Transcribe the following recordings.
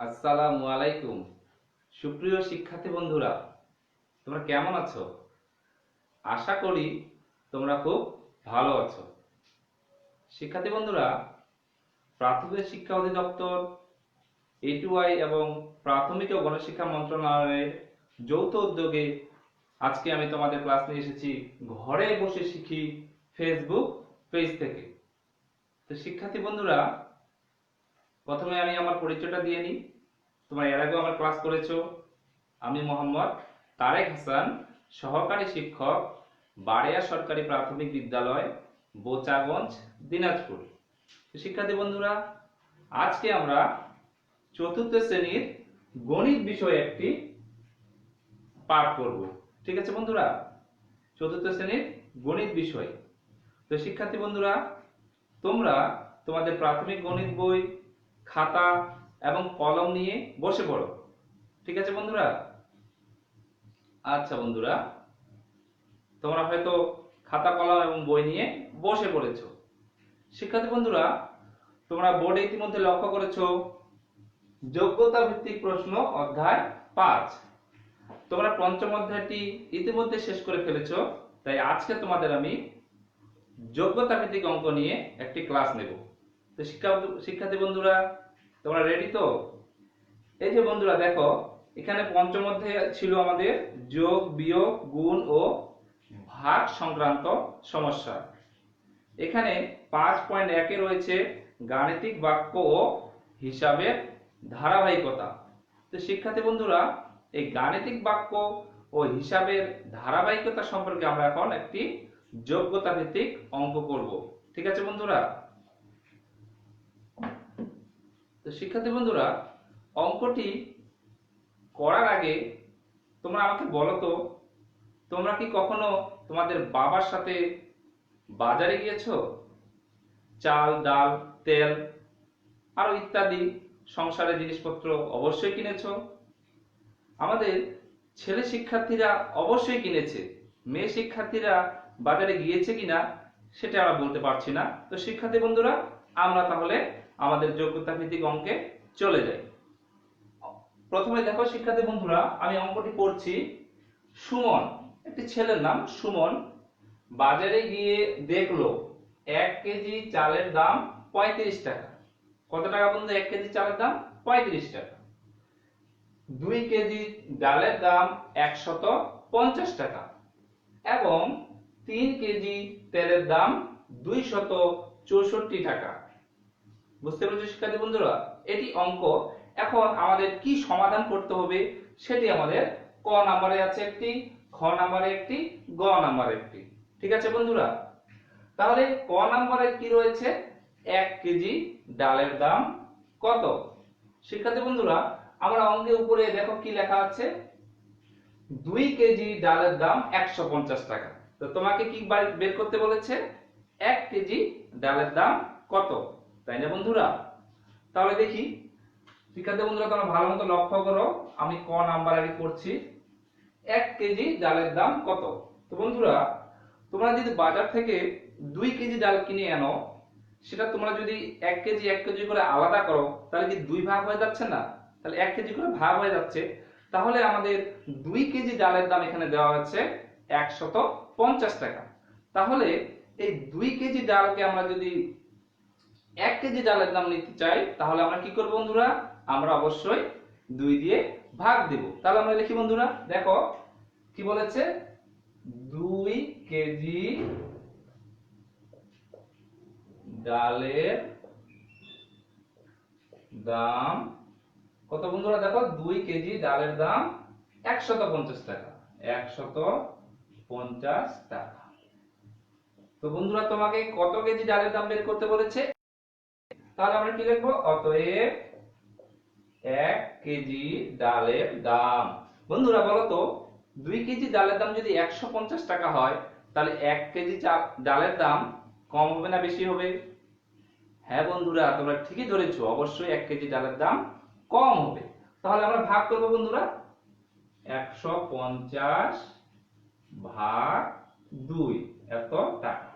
আসসালামু আলাইকুম। সুপ্রিয় শিক্ষার্থী বন্ধুরা, তোমরা কেমন আছো? আশা করি তোমরা খুব ভালো আছো। শিক্ষার্থী বন্ধুরা, প্রাথমিক শিক্ষা অধিদপ্তর এটুআই এবং প্রাথমিক ও গণশিক্ষা মন্ত্রণালয়ের যৌথ উদ্যোগে আজকে আমি তোমাদের ক্লাস নিয়ে এসেছি। ঘরে বসে শিখি ফেসবুক পেজ থেকে। তো শিক্ষার্থী বন্ধুরা প্রথমে আমি আমার পরিচয়টা দিয়ে নিই। তোমরা এর আগেও আমার ক্লাস করেছ। আমি মোহাম্মদ তারেক হাসান, সহকারী শিক্ষক, বাড়িয়া সরকারি প্রাথমিক বিদ্যালয়, বোচাগঞ্জ, দিনাজপুর। শিক্ষার্থী বন্ধুরা, আজকে আমরা চতুর্থ শ্রেণির গণিত বিষয়ে একটি পাঠ করব। ঠিক আছে বন্ধুরা? চতুর্থ শ্রেণির গণিত বিষয়। তো শিক্ষার্থী বন্ধুরা, তোমরা তোমাদের প্রাথমিক গণিত বই খাতা এবং কলম নিয়ে বসে পড়ো। ঠিক আছে বন্ধুরা? আচ্ছা বন্ধুরা, তোমরা হয়তো খাতা, কলম এবং বই নিয়ে বসে পড়েছো। শিক্ষার্থী বন্ধুরা, তোমরা বোর্ডে ইতিমধ্যে লক্ষ্য করেছ, যোগ্যতা ভিত্তিক প্রশ্ন অধ্যায় পাঁচ। তোমরা পঞ্চম অধ্যায়টি ইতিমধ্যে শেষ করে ফেলেছো, তাই আজকে তোমাদের আমি যোগ্যতা ভিত্তিক অঙ্ক নিয়ে একটি ক্লাস নেব। তো শিক্ষা শিক্ষার্থী বন্ধুরা, তোমরা রেডি তো? এই যে বন্ধুরা, দেখো, এখানে পঞ্চম অধ্যায়ে ছিল আমাদের যোগ, বিয়োগ, গুণ ও ভাগ সংক্রান্ত সমস্যা। এখানে পাঁচ পয়েন্ট একে রয়েছে গাণিতিক বাক্য ও হিসাবের ধারাবাহিকতা। তো শিক্ষার্থী বন্ধুরা, এই গাণিতিক বাক্য ও হিসাবের ধারাবাহিকতা সম্পর্কে আমরা এখন একটি যোগ্যতা ভিত্তিক অঙ্ক করব। ঠিক আছে বন্ধুরা? তো শিক্ষার্থী বন্ধুরা, অঙ্কটি করার আগে তোমরা আমাকে বলো তো, তোমরা কি কখনো তোমাদের বাবার সাথে বাজারে গিয়েছো? চাল, ডাল, তেল আরও ইত্যাদি সংসারের জিনিসপত্র অবশ্যই কিনেছো? আমাদের ছেলে শিক্ষার্থীরা অবশ্যই কিনেছে। মেয়ে শিক্ষার্থীরা বাজারে গিয়েছে কিনা, সেটা আমরা বলতে পারছি না। তো শিক্ষার্থী বন্ধুরা, আমরা তাহলে আমাদের যোগ্যতা ভিত্তিক অঙ্কে চলে যাই প্রথমে দেখো, শিক্ষার্থী বন্ধুরা, আমি অঙ্কটি পড়ছি সুমন, একটি ছেলের নাম সুমন। বাজারে গিয়ে দেখল, এক কেজি চালের দাম পঁয়ত্রিশ টাকা। কত টাকা বন্ধু এক কেজি চালের দাম পঁয়ত্রিশ টাকা। দুই কেজি ডালের দাম একশত পঞ্চাশ টাকা এবং তিন কেজি তেলের দাম দুইশত চৌষট্টি টাকা। বুঝতে পেরেছ, শিক্ষার্থী বন্ধুরা? এটি অঙ্ক। এখন আমাদের কি সমাধান করতে হবে সেটি আমাদের ক নাম্বারে আছে একটি খ নাম্বারে একটি, গ নাম্বারে একটি। ঠিক আছে বন্ধুরা? তাহলে ক নাম্বারে কি রয়েছে? এক কেজি ডালের দাম কত? শিক্ষার্থী বন্ধুরা, আমরা অঙ্কের উপরে দেখো কি লেখা আছে? দুই কেজি ডালের দাম একশো পঞ্চাশ টাকা। তো তোমাকে কি বার- বের করতে বলেছে? এক কেজি ডালের দাম কত? তাই না বন্ধুরা? তাহলে দেখি, শিক্ষার্থী বন্ধুরা, তোমরা ভালো মতো লক্ষ্য করো, আমি ক নাম্বার করছি। এক কেজি ডালের দাম কত? তো বন্ধুরা, তোমরা যদি বাজার থেকে দুই কেজি ডাল কিনে আনো, সেটা তোমরা যদি এক কেজি এক কেজি করে আলাদা করো, তাহলে কি দুই ভাগ হয়ে যাচ্ছে না? তাহলে এক কেজি করে ভাগ হয়ে যাচ্ছে। তাহলে আমাদের দুই কেজি ডালের দাম এখানে দেওয়া হচ্ছে একশত পঞ্চাশ টাকা। তাহলে এই দুই কেজি ডালকে আমরা যদি এক কেজি ডালের দাম নিতে চাই, তাহলে আমরা কি করব বন্ধুরা? আমরা অবশ্যই দুই দিয়ে ভাগ দেব। তাহলে আমরা লিখি বন্ধুরা, দেখো, কি বলেছে? দুই কেজি ডালের দাম কত বন্ধুরা? দেখো, দুই কেজি ডালের দাম একশত পঞ্চাশ টাকা। একশত পঞ্চাশ টাকা। তো বন্ধুরা, তোমাকে কত কেজি ডালের দাম বের করতে বলেছে? তাহলে আমরা কি লিখব? অতএব এক কেজি ডালের দাম। বন্ধুরা বলো তো দুই কেজি ডালের দাম যদি একশো পঞ্চাশ টাকা হয়, তাহলে এক কেজি ডালের দাম কম হবে না বেশি হবে? হ্যাঁ বন্ধুরা, তোমরা ঠিকই ধরেছো, অবশ্যই এক কেজি ডালের দাম কম হবে। তাহলে আমরা ভাগ করব বন্ধুরা। একশো পঞ্চাশ ভাগ দুই, এত টাকা।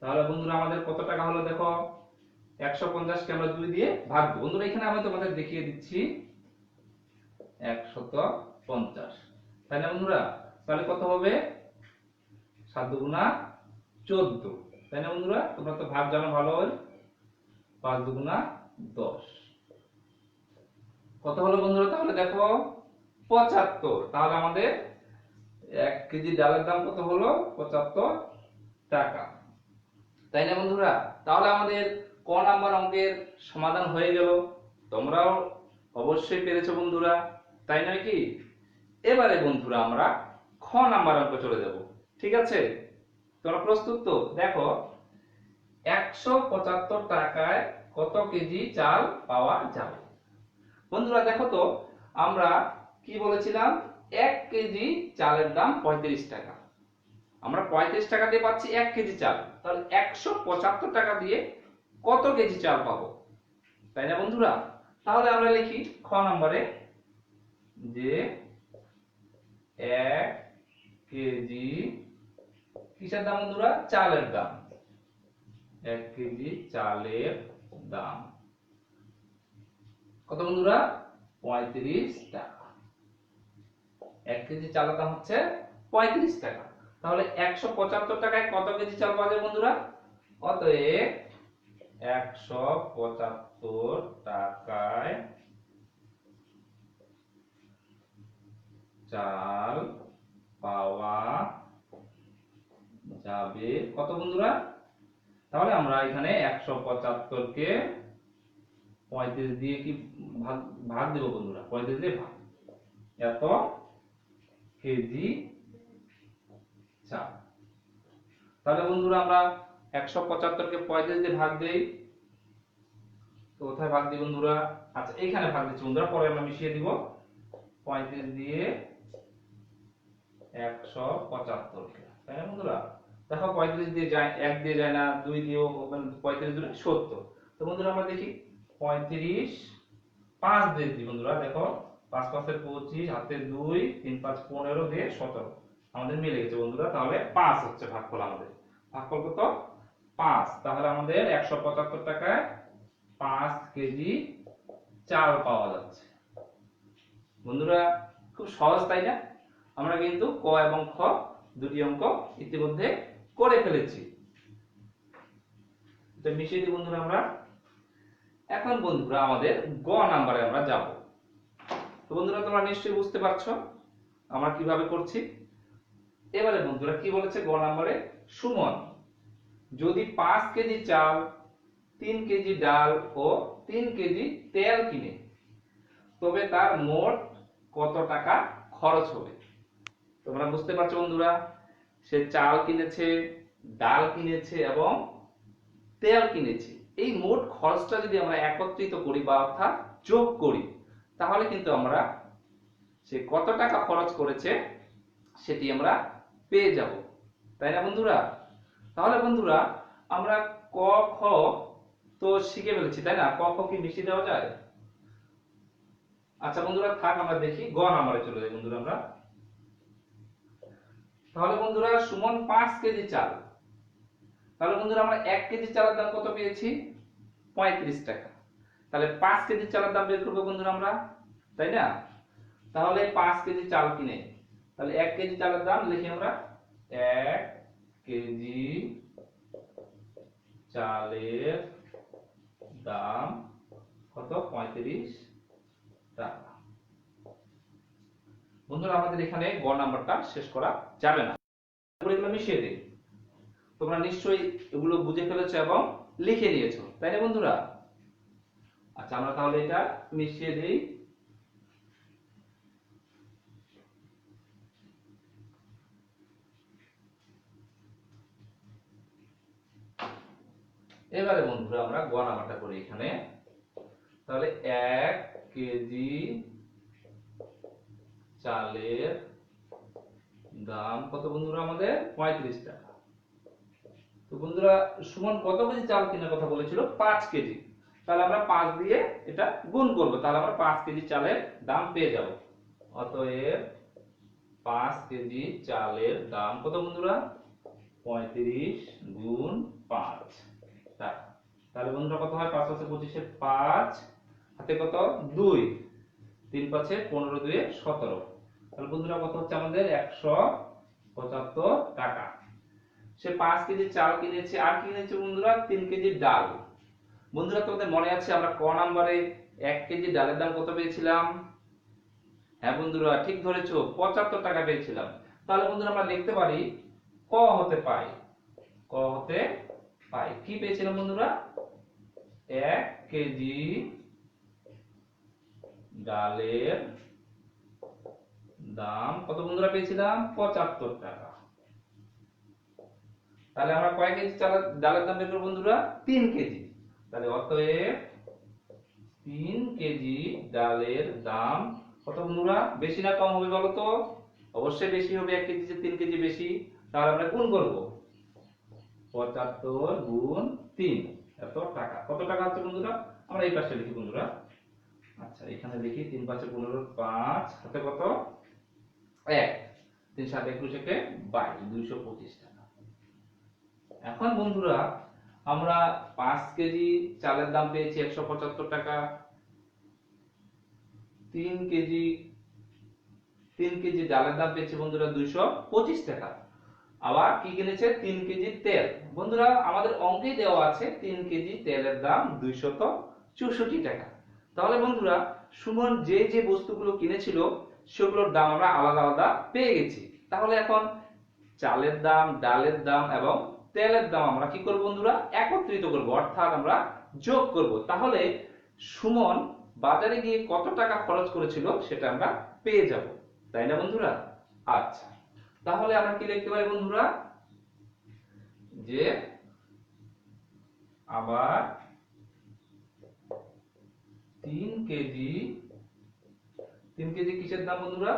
তাহলে বন্ধুরা আমাদের কত টাকা হলো দেখো? একশো পঞ্চাশকে আমরা দুই দিয়ে ভাগ দেবো। বন্ধুরা, এখানে আমি তোমাদের দেখিয়ে দিচ্ছি একশত পঞ্চাশ। বন্ধুরা, তাহলে কত হবে? সাত দুগুণা চোদ্দ। তাই বন্ধুরা, তোমরা তো ভাগ জানো ভালো হয় পাঁচ দুগুণা দশ। কত হলো বন্ধুরা? তাহলে দেখো, পঁচাত্তর। তাহলে আমাদের এক কেজি ডালের দাম কত হলো? পঁচাত্তর টাকা। তাই না বন্ধুরা? তাহলে আমাদের ক নাম্বার অঙ্কের সমাধান হয়ে গেল। তোমরাও অবশ্যই পেরেছ বন্ধুরা, তাই নয় কি? এবারে বন্ধুরা আমরা খ নাম্বার অঙ্ক চলে যাব, ঠিক আছে? তোমরা প্রস্তুত তো? দেখো, একশো পঁচাত্তর টাকায় কত কেজি চাল পাওয়া যাবে? বন্ধুরা, দেখো তো, আমরা কি বলেছিলাম? এক কেজি চালের দাম পঁয়ত্রিশ টাকা। আমরা পঁয়ত্রিশ টাকা দিয়ে পাচ্ছি এক কেজি চাল। তাহলে একশো পঁচাত্তর টাকা দিয়ে কত কেজি চাল পাবো? তাই না বন্ধুরা? তাহলে আমরা লিখি খ নম্বরে যে এক কেজি কিসের দাম বন্ধুরা? চালের দাম। এক কেজি চালের দাম। কত বন্ধুরা? পঁয়ত্রিশ টাকা। এক কেজি চালের দাম হচ্ছে পঁয়ত্রিশ টাকা। তাহলে একশো পঁচাত্তর টাকায় কত কেজি চাল পাওয়া যায় বন্ধুরা? অতএব একশো পঁচাত্তর টাকায় চাল পাওয়া যাবে কত বন্ধুরা? তাহলে আমরা এখানে একশো পঁচাত্তর কে পঁয়ত্রিশ দিয়ে কি ভাগ ভাগ দেবো বন্ধুরা? পঁয়ত্রিশ দিয়ে ভাগ। এত কেজি চাল তাহলে বন্ধুরা আমরা একশো পঁচাত্তর কে পঁয়ত্রিশ দিয়ে ভাগ দেই। তো কোথায় ভাগ দিই বন্ধুরা? আচ্ছা এইখানে ভাগ দিচ্ছি বন্ধুরা, পরে আমরা মিশিয়ে দিব। পঁয়ত্রিশ দিয়ে একশো পঁচাত্তর কে তাই না বন্ধুরা? দেখো পঁয়ত্রিশ দিয়ে যায়, এক দিয়ে যায় না, দুই দিয়েও পঁয়ত্রিশ দুই সত্তর। তো বন্ধুরা আমরা দেখি, পঁয়ত্রিশ পাঁচ দিয়ে দিই বন্ধুরা, দেখো, পাঁচ পাঁচের পঁচিশ, হাতে দুই, তিন পাঁচ পনেরো দিয়ে সতেরো। আমাদের মিলে গেছে বন্ধুরা। তাহলে পাঁচ হচ্ছে ভাগফল আমাদের। ভাগফল কত? পাঁচ। তাহলে আমাদের একশো পঁচাত্তর টাকায় পাঁচ কেজি চাল পাওয়া যাচ্ছে। বন্ধুরা, খুব সহজ তাই না? আমরা কিন্তু ক এবং খ দুটি অঙ্ক ইতিমধ্যে করে ফেলেছি। মিশিয়ে দিই বন্ধুরা আমরা। এখন বন্ধুরা আমাদের গ নাম্বারে আমরা যাব। তো বন্ধুরা, তোমরা নিশ্চয়ই বুঝতে পারছ আমরা কীভাবে করছি। এবারে বন্ধুরা কি বলেছে গ নাম্বারে? সুমন, যদি পাঁচ কেজি চাল, তিন কেজি ডাল ও তিন কেজি তেল কিনে, তবে তার মোট কত টাকা খরচ হবে? তোমরা বুঝতে পারছ বন্ধুরা, সে চাল কিনেছে, ডাল কিনেছে এবং তেল কিনেছে। এই মোট খরচটা যদি আমরা একত্রিত করি বা অর্থাৎ যোগ করি, তাহলে কিন্তু আমরা সে কত টাকা খরচ করেছে সেটি আমরা পেয়ে যাব। তাই না বন্ধুরা? তাহলে বন্ধুরা, আমরা ক, খ তো শিখে ফেলেছি, তাই না? ক, খ কি মিশিয়ে দেওয়া যায়? আচ্ছা বন্ধুরা, থাক, আমরা দেখি। গ নাম্বারে চলে যাই বন্ধুরা আমরা। তাহলে বন্ধুরা, সুমন পাঁচ কেজি চাল। তাহলে বন্ধুরা, আমরা এক কেজি চালের দাম কত পেয়েছি? পঁয়ত্রিশ টাকা। তাহলে পাঁচ কেজি চালের দাম বের করব বন্ধুরা আমরা, তাই না? তাহলে পাঁচ কেজি চাল কিনে, তাহলে এক কেজি চালের দাম লিখি আমরা এক কেজি চালের দাম কত? পঁয়ত্রিশ টাকা। বন্ধুরা, আমাদের এখানে গ নাম্বারটা শেষ করা যাবে না। মিশিয়ে দিই। তোমরা নিশ্চয়ই এগুলো বুঝে ফেলেছো এবং লিখে নিয়েছো, তাই না বন্ধুরা? আচ্ছা আমরা তাহলে এটা মিশিয়ে দিই। এবারে বন্ধুরা আমরা গ করি এখানে। তাহলে এক কেজি চালের দাম কত বন্ধুরা আমাদের? পঁয়ত্রিশ টাকা। তো বন্ধুরা, সুমন কত কেজি চাল কেনার কথা বলেছিল? পাঁচ কেজি। তাহলে আমরা পাঁচ দিয়ে এটা গুণ করব। তাহলে আমরা পাঁচ কেজি চালের দাম পেয়ে যাব। অতএব পাঁচ কেজি চালের দাম কত বন্ধুরা? পঁয়ত্রিশ গুণ পাঁচ। তাহলে বন্ধুরা কত হয়? পাঁচ পাঁচে পঁচিশে পাঁচ, হাতে কত? দুই। তিন পাঁচে পনেরো দুয়ে সতেরো। তাহলে বন্ধুরা কত হচ্ছে আমাদের? একশো পঁচাত্তর টাকা। সে পাঁচ কেজি চাল কিনেছে। আর কিনেছে বন্ধুরা? তিন কেজি ডাল। বন্ধুরা তোমাদের মনে আছে আমরা ক নাম্বারে এক কেজি ডালের দাম কত পেয়েছিলাম? হ্যাঁ বন্ধুরা, ঠিক ধরেছো, পঁচাত্তর টাকা পেয়েছিলাম। তাহলে বন্ধুরা আমরা লিখতে পারি, ক হতে পাই ক হতে পাই কি পেয়েছিলাম বন্ধুরা? এক কেজি ডালের দাম কত বন্ধুরা পেয়েছিলাম? পঁচাত্তর টাকা। তাহলে আমরা কয় কেজি ডালের দাম বের করব বন্ধুরা? তিন কেজি। তাহলে অতএব তিন কেজি ডালের দাম কত বন্ধুরা? বেশি না কম হবে বলো তো? অবশ্যই বেশি হবে। এক কেজি তিন কেজি বেশি, তাহলে আমরা গুণ করব। পঁচাত্তর গুণ তিন। এত টাকা। কত টাকা হচ্ছে বন্ধুরা? আমরা এই পাশে লিখি বন্ধুরা। আচ্ছা এখানে লিখি তিন পাঁচে পনেরো, পাঁচ হাতে কত? এক। তিন সাত একুশ একে বাইশ, দুইশো পঁচিশ টাকা। এখন বন্ধুরা, আমরা পাঁচ কেজি চালের দাম পেয়েছি একশো পঁচাত্তর টাকা। তিন কেজি তিন কেজি ডালের দাম পেয়েছি বন্ধুরা দুইশো পঁচিশ টাকা। আবার কি কিনেছে তিন কেজি তেল। বন্ধুরা, আমাদের অঙ্কে দেওয়া আছে তিন কেজি তেলের দাম দুইশত চৌষট্টি টাকা। তাহলে বন্ধুরা, সুমন যে যে বস্তুগুলো কিনেছিল, সেগুলোর দাম আমরা আলাদা আলাদা পেয়ে গেছি। তাহলে এখন চালের দাম, ডালের দাম এবং তেলের দাম আমরা কি করব বন্ধুরা? একত্রিত করব, অর্থাৎ আমরা যোগ করব। তাহলে সুমন বাজারে গিয়ে কত টাকা খরচ করেছিল সেটা আমরা পেয়ে যাব। তাই না বন্ধুরা? আচ্ছা। তাহলে আমরা কি লিখতে পারি বন্ধুরা? যে আবার তিন কেজি তিন কেজি কিসের দাম বন্ধুরা?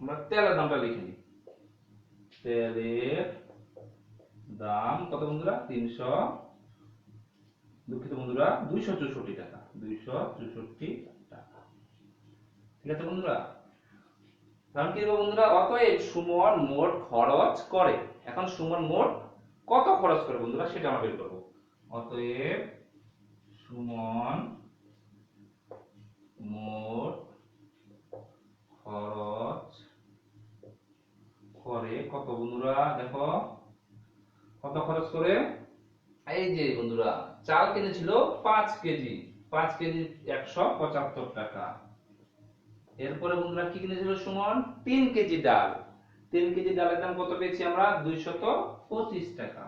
আমরা তেলের দামটা লিখে নিই। তেলের দাম কত বন্ধুরা? তিনশো। দুঃখিত বন্ধুরা, দুইশো চৌষট্টি টাকা। দুইশো চৌষট্টি টাকা। ঠিক আছে বন্ধুরা? কারণ কি বন্ধুরা, অতএব সুমন মোট খরচ করে। এখন সুমন মোট কত খরচ করে বন্ধুরা, সেটা আমরা বের করব। অতএব সুমন মোট খরচ করে কত বন্ধুরা, দেখো? কত খরচ করে? এই যে বন্ধুরা, চাল কিনেছিল পাঁচ কেজি পাঁচ কেজি একশো পঁচাত্তর টাকা। এরপরে বন্ধুরা কি কিনেছিল সুমন? তিন কেজি ডাল। তিন কেজি ডালের দাম কত পেয়েছি আমরা? দুইশত পঁচিশ টাকা।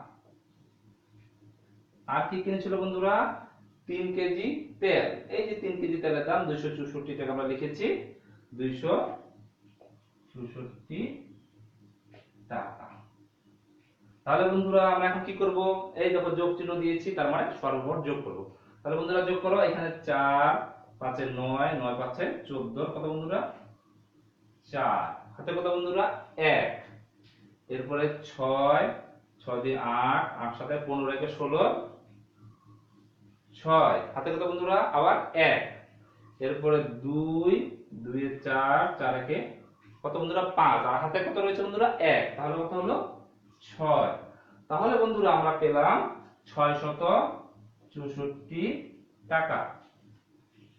আর কি কিনেছিল বন্ধুরা? তিন কেজি তেল। এই যে তিন কেজি তেলের দাম দুইশো চৌষট্টি টাকা আমরা লিখেছি। দুইশো চৌষট্টি টাকা। তাহলে বন্ধুরা আমরা এখন কি করব? এই দেখো যোগ চিহ্ন দিয়েছি, তার মানে সর্বমোট যোগ করব। তাহলে বন্ধুরা যোগ করো, এখানে চার পাঁচে নয় নয় পাঁচে চোদ্দ, কত বন্ধুরা? চার। হাতে কত বন্ধুরা? এক। এরপরে ছয় ছয় দিয়ে আট আট সাথে পনেরো, একে ষোলো। ছয়। হাতে কত বন্ধুরা? আবার এক। এরপরে দুই দুই চার চার একে কত বন্ধুরা? পাঁচ। আর হাতে কত রয়েছে বন্ধুরা? এক। তাহলে কত হলো? ছয়। তাহলে বন্ধুরা আমরা পেলাম ছয় শত চৌষট্টি টাকা।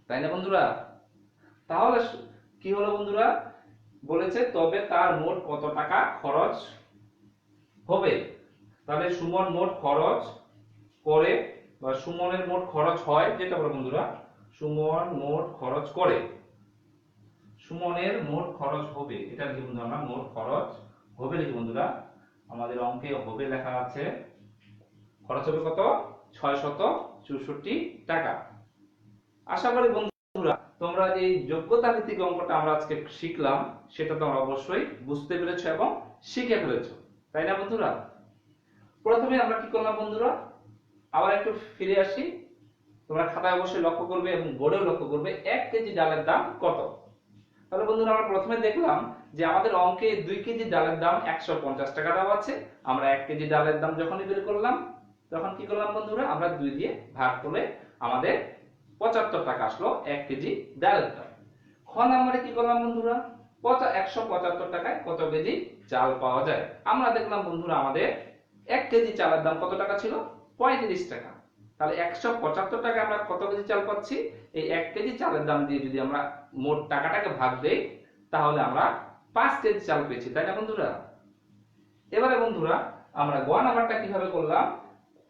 তাই না বন্ধুরা? তাহলে কি হলো বন্ধুরা? বলেছে, তবে তার মোট কত টাকা খরচ হবে? তাহলে সুমন মোট খরচ করে, বা সুমনের মোট খরচ হয়, যেটা বলে বন্ধুরা? সুমন মোট খরচ করে। সুমনের মোট খরচ হবে, এটা লিখি বন্ধুরা আমরা, মোট খরচ হবে লিখি বন্ধুরা। আমাদের অঙ্কে হবে লেখা আছে, খরচ হবে কত? ছয় শত চৌষট্টি টাকা। আশা করি বন্ধুরা, তোমরা এই যোগ্যতা ভিত্তিক অঙ্কটা আমরা আজকে শিখলাম, সেটা তোমরা অবশ্যই বুঝতে পেরেছ এবং শিখে ফেলেছো, তাই না বন্ধুরা? প্রথমে আমরা কি করলাম বন্ধুরা? আবার একটু ফিরে আসি। তোমরা খাতায় অবশ্যই লক্ষ্য করবে এবং বোর্ডেও লক্ষ্য করবে এক কেজি ডালের দাম কত। তাহলে বন্ধুরা, আমরা প্রথমে দেখলাম যে আমাদের অঙ্কে দুই কেজি ডালের দাম একশো পঞ্চাশ টাকা দেওয়া আছে। আমরা এক কেজি ডালের দাম যখনই বের করলাম, তখন কি করলাম বন্ধুরা? আমরা দুই দিয়ে ভাগ করলে আমাদের পঁচাত্তর টাকা আসলো, এক কেজি ডালের দাম খ নাম্বারে কি করলাম বন্ধুরা? পঁচা, একশো পঁচাত্তর টাকায় কত কেজি চাল পাওয়া যায়? আমরা দেখলাম বন্ধুরা আমাদের এক কেজি চালের দাম কত টাকা ছিল? পঁয়ত্রিশ টাকা। তাহলে একশো পঁচাত্তর টাকা আমরা কত কেজি চাল পাচ্ছি? এই এক কেজি চালের দাম দিয়ে যদি আমরা মোট টাকাটাকে ভাগ দেই, তাহলে আমরা পাঁচ কেজি চাল পেয়েছি, তাই না বন্ধুরা? এবারে বন্ধুরা আমরা গ নাম্বারটা কীভাবে করলাম?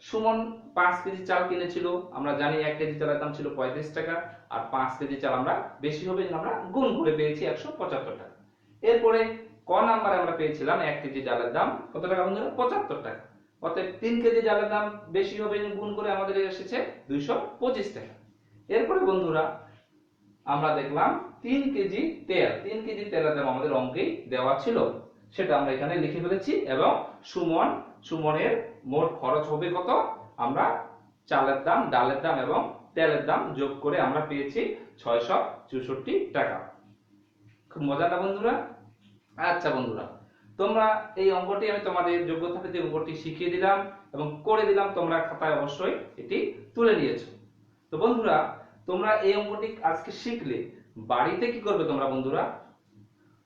সুমন পাঁচ কেজি চাল কিনেছিল, আমরা জানি এক কেজি চালের দাম ছিল পঁয়ত্রিশ টাকা, আর পাঁচ কেজি চাল আমরা বেশি হবে আমরা গুণ করে পেয়েছি একশো পঁচাত্তর টাকা। এরপরে ক নাম্বারে আমরা পেয়েছিলাম এক কেজি চালের দাম, কত টাকা বন্ধুরা? পঁচাত্তর টাকা। অতএব তিন কেজি চালের দাম বেশি হবে গুণ করে আমাদের এসেছে দুইশো পঁচিশ টাকা। এরপরে বন্ধুরা, আমরা দেখলাম তিন কেজি তেল, তিন কেজি তেলের দাম আমাদের অঙ্কেই দেওয়া ছিল। সেটা আমরা এখানে লিখে ফেলেছি এবং সুমন, সুমনের মোট খরচ হবে কত? আমরা চালের দাম, ডালের দাম এবং তেলের দাম যোগ করে আমরা পেয়েছি ছয়শো চৌষট্টি টাকা। খুব মজা না বন্ধুরা? আচ্ছা বন্ধুরা, তোমরা এই অঙ্কটি আমি তোমাদের যোগ্যতা ভিত্তিক অঙ্কটি শিখিয়ে দিলাম এবং করে দিলাম, তোমরা খাতায় অবশ্যই এটি তুলে নিয়েছো। তো বন্ধুরা, তোমরা এই অঙ্কটি আজকে শিখলে, বাড়িতে কি করবে তোমরা বন্ধুরা?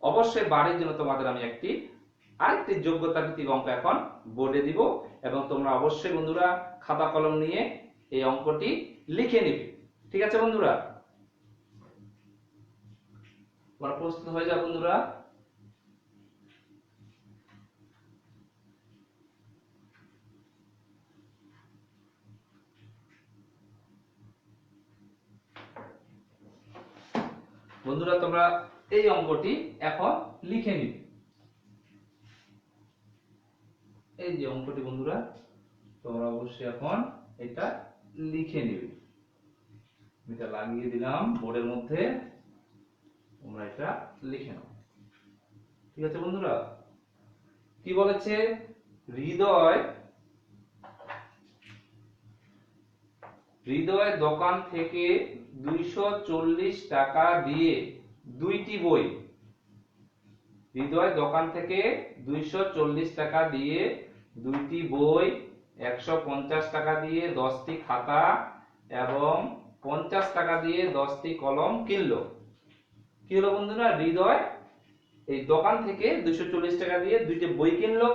অবশ্যই বাড়ির জন্য তোমাদের আমি একটি, আরেকটি যোগ্যতা ভিত্তিক অঙ্ক এখন বোর্ডে দিব এবং তোমরা অবশ্যই বন্ধুরা খাতা কলম নিয়ে এই অঙ্কটি লিখে নিবে। ঠিক আছে বন্ধুরা? তোমরা প্রস্তুত হয়ে যাও বন্ধুরা। বন্ধুরা, তোমরা এই অঙ্কটি এখন লিখে নিবে। এই যে অঙ্কটি বন্ধুরা তোমরা অবশ্যই এখন এটা লিখে নিবে এটা লাগিয়ে দিলাম, বোর্ডের মধ্যে। তোমরা এটা লিখে নাও। ঠিক আছে বন্ধুরা? কি বলেছে? হৃদয় হৃদয় দোকান থেকে দুইশো চল্লিশ টাকা দিয়ে দুইটি বই। হৃদয় দোকান থেকে দুইশো চল্লিশ টাকা দিয়ে দুইটি বই একশো পঞ্চাশ টাকা দিয়ে দশটি খাতা এবং পঞ্চাশ টাকা দিয়ে দশটি কলম কিনলো। কি হলো বন্ধুরা? হৃদয়, এই দোকান থেকে দুইশো চল্লিশ টাকা দিয়ে দুইটি বই কিনলো,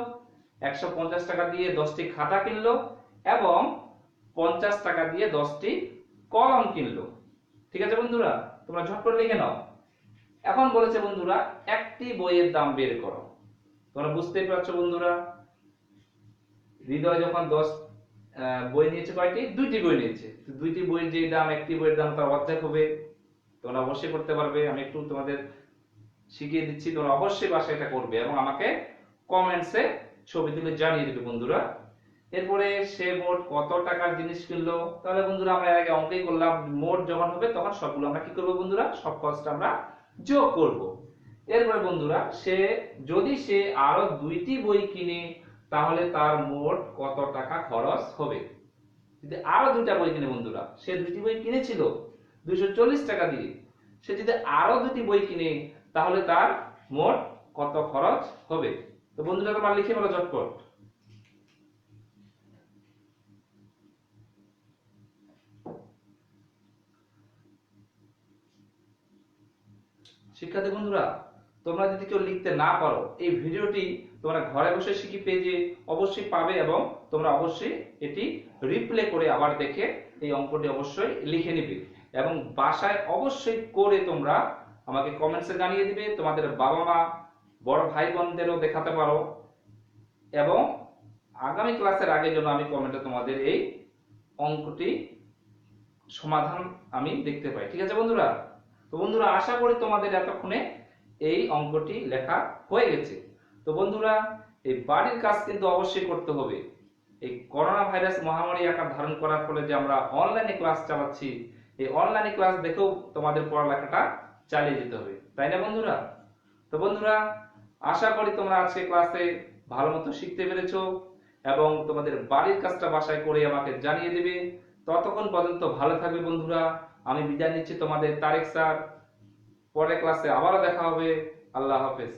একশো পঞ্চাশ টাকা দিয়ে দশটি খাতা কিনলো এবং পঞ্চাশ টাকা দিয়ে দশটি কলম কিনলো। ঠিক আছে বন্ধুরা? তোমরা ঝট করে লিখে নাও। এখন বলেছে বন্ধুরা, একটি বইয়ের দাম বের করো। তোমরা বুঝতেই পারছ বন্ধুরা? হৃদয় যখন দশ বই নিয়েছে কয়টি? দুইটি বই নিয়েছে। দুইটি বইয়ের যে দাম, একটি বইয়ের দাম তার অর্ধেক হবে। তোমরা অবশ্যই করতে পারবে। আমি একটু তোমাদের শিখিয়ে দিচ্ছি, তোমরা অবশ্যই বাসায় এটা করবে এবং আমাকে কমেন্টসে ছবি তুলে জানিয়ে দেবে, বন্ধুরা। এরপরে সে মোট কত টাকার জিনিস কিনলো? তাহলে বন্ধুরা, আমরা আগে অঙ্কেই করলাম। মোট যখন হবে তখন সবগুলো আমরা কি করব বন্ধুরা? সব কস্টটা আমরা যোগ করব। এরপরে বন্ধুরা, সে, যদি সে আরও দুইটি বই কিনে তাহলে তার মোট কত টাকা খরচ হবে? যদি আরও দুইটা বই কিনে বন্ধুরা, সে দুইটি বই কিনেছিল, দুইশো চল্লিশ টাকা দিয়ে। সে যদি আরও দুটি বই কিনে, তাহলে তার মোট কত খরচ হবে? তো বন্ধুরা, তোমার লিখে বলো ঝটপট। শিক্ষার্থী বন্ধুরা, তোমরা যদি কেউ লিখতে না পারো, এই ভিডিওটি তোমরা ঘরে বসে শিখি পেজে অবশ্যই পাবে এবং তোমরা অবশ্যই এটি রিপ্লে করে আবার দেখে এই অঙ্কটি অবশ্যই লিখে নিবে। এবং বাসায় অবশ্যই করে তোমরা আমাকে কমেন্টসে জানিয়ে দিবে, তোমাদের বাবা মা বড় ভাই বোনদেরও দেখাতে পারো। এবং আগামী ক্লাসের আগে জন্য আমি কমেন্টে তোমাদের এই অঙ্কটি সমাধান আমি দেখতে পাই। ঠিক আছে বন্ধুরা? তো বন্ধুরা, আশা করি তোমাদের এতক্ষণে এই অঙ্কটি লেখা হয়ে গেছে। তো বন্ধুরা, এই বাড়ির কাজ কিন্তু অবশ্যই করতে হবে। এই করোনা ভাইরাস মহামারী আকার ধারণ করার ফলে যে আমরা অনলাইনে ক্লাস চালাচ্ছি, এই অনলাইনে ক্লাস দেখেও তোমাদের পড়ালেখাটা চালিয়ে যেতে হবে। তাই না বন্ধুরা? তো বন্ধুরা, আশা করি তোমরা আজকে ক্লাসে ভালো মতো শিখতে পেরেছ এবং তোমাদের বাড়ির কাজটা বাসায় করে আমাকে জানিয়ে দেবে। ততক্ষণ পর্যন্ত ভালো থাকবে বন্ধুরা। আমি বিদায় নিচ্ছি তোমাদের তারেক স্যার। পরে ক্লাসে আবারও দেখা হবে। আল্লাহ হাফেজ।